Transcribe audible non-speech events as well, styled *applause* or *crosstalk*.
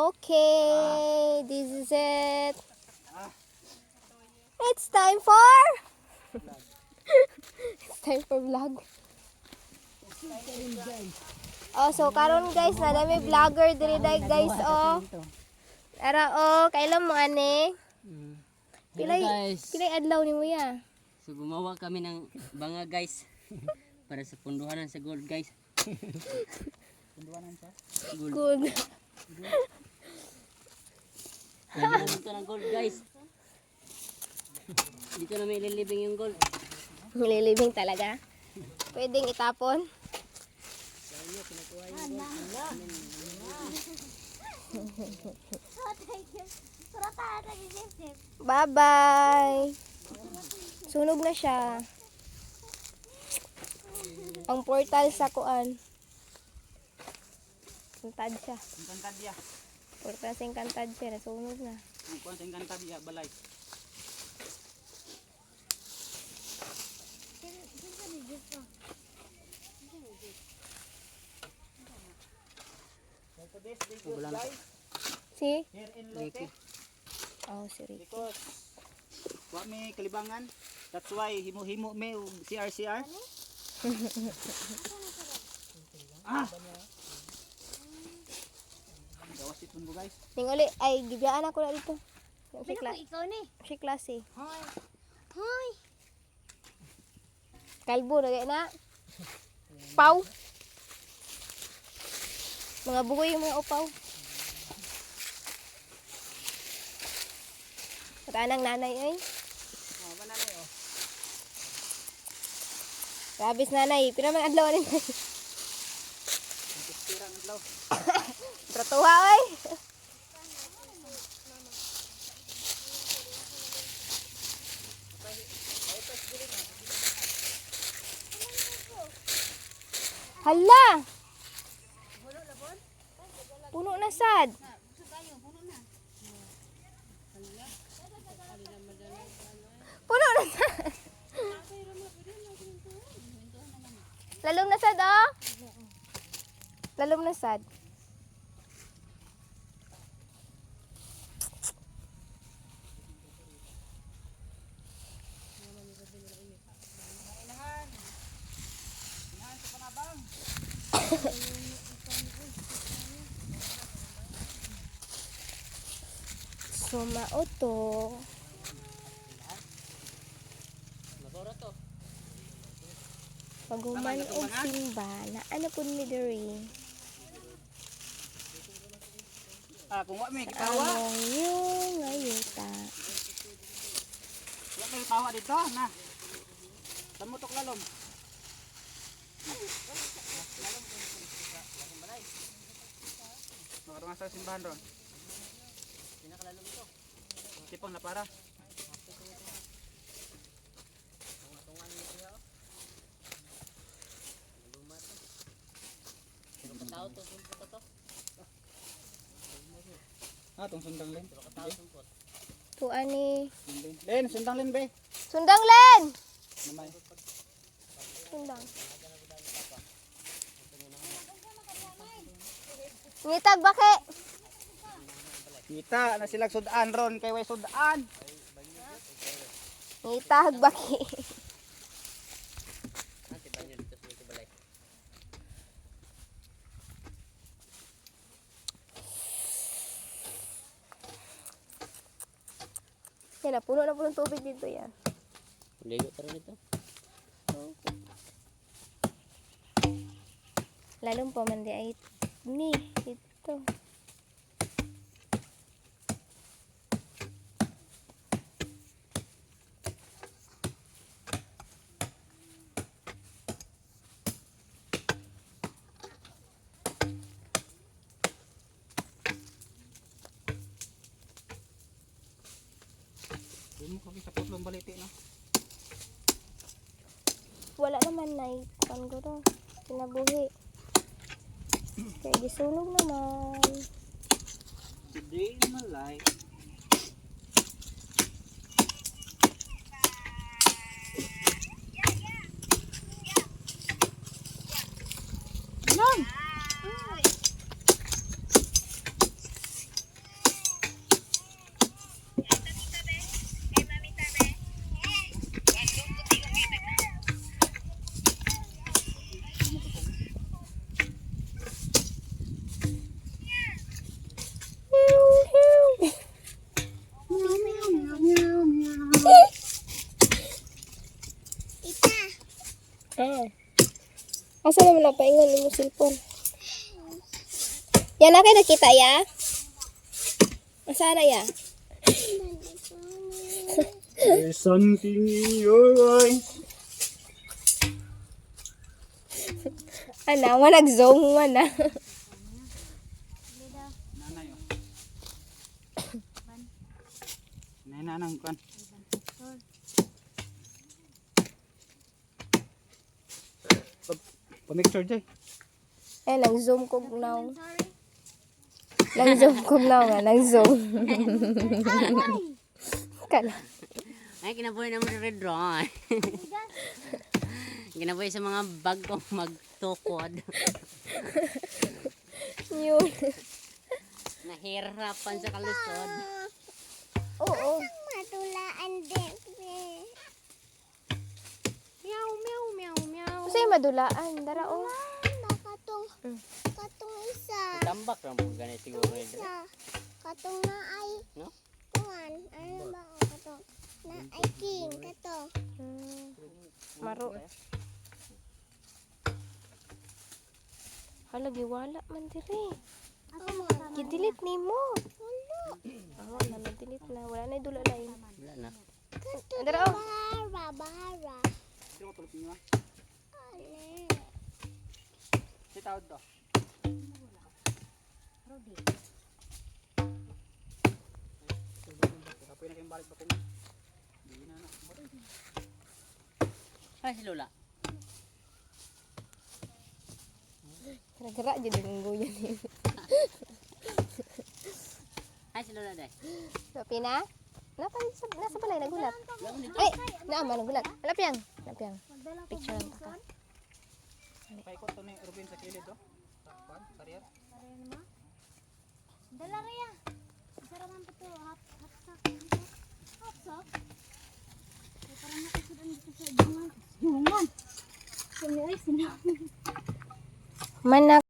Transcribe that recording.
Okay, this is it. It's time for... *laughs* It's time for vlog. Oh, so karon guys, na dami vlogger diri dai guys oh. Ara oh, kailan mo ani? Pilay, guys. pilay adlaw ni mo ya. So gumawa kami ng banga guys. Para sa punduhanan sa gold guys. *laughs* punduhanan sa? Gold. Good. Namin ito ng gold guys. Dito na may ililibing yung gold. Nililibing talaga. Pwedeng itapon. Bye-bye. Sunog na siya. Ang portal sa kuan. Kantad siya. Encantad ya. Portal sa kantad siya. Nasunog na. Ang kuan sa encantad ya balay. Ulan. Si? Here in Ricky. Oh, si Rick. because wa may kalibangan. That's why himo-himo may og CR-CR. *laughs* ah. Itong mo guys. Ning uli, ay, gibiyaan ako na dito. Si, Pero kla ikaw ni. si klase. Hoy. Hoy. Kalbo na gaya na. Pau. Mga bugoy yung mga upaw. Ranang nanay ay. Oh, banana oh. Rabis nanay. Pinaman adlaw rin. *laughs* Tirang adlaw. Tratuha ay. Hala! Puno na sad. Puno na sad. Lalom na sad oh. Lalom na sad. Sumao to. Paguman og simba na ano pud mi diri. Ah, kung wa may gipawa, Among yung ngayuta. wa may gipawa dito na. Tamutok lalom. Makaroon sa simbahan ron. Pinakalalong ito. Tipong na para. Pero katao to sumpot to. Ah, tong sundang len. Pero katao sumpot. Tuan ni Len, sundang len be. Sundang Len. Namay. Sundang. Ngitag bake. Kita na sila sudan ron kay way sudan. Ngitag bake. *laughs* Ante ba niyo dito sa ito balay? Na, puno na puno ng tubig dito yan. Ligo tara nito. Lalong pa man di ay ni ito. Mo kami sa putlong baliti no. Wala naman na ipan ko to. Kinabuhi. Kaya gisunog naman. Today in my life. Yan! Asa naman ang paingon mo cellphone? Yan na kayo nakita ya? Asa na ya? There's something in your eyes. Ana, wa nag-zoom man na. Nanay oh. Nanay nanang Pamicture jay. Eh, nang-zoom ko now. Nang-zoom ko now nga, nang-zoom. *laughs* Kala. Ay, kinabuhi naman sa Red Ron. *laughs* kinabuhi sa mga bagong magtukod. Yun. Nahirapan sa kalusod. Oo. Matulaan din. Meow, meow, meow, meow. Kasi madulaan. Dara, oh. Nakatong, Mm. katong isa. Tambak lang mo ganit siguro. Red. Isa. Katong na ay, No? kuwan. Ano ba ang katong? Na ay king, kato. Hmm. Maro. Hala, giwala man diri. Gidelete ni mo. Wala. Oo, na delete na. Wala na dula lain. Wala na. Kato Dara, oh. bahara, bahara. Sino tulog niyo? Ale. Si tawad to. Kapoy na kayong balik ba kung Hindi na na. Ay, si Lola. Gara-gara dyan yung guyan ni. Ay, si Lola dahil. So, Pina? Napa, sa, nasa balay, nagulat. Ay, naama, nagulat. Lapyang. Lapyang. Picture lang taka. Paikot to ni Ruben sa kilid to. Takpan, sariya. Dala kaya. Saraman pa to. Hot, hot sock. Hot sock? Ay, parang nakasudan dito sa jungan. Jungan! Sinaray, sinaray. Manak.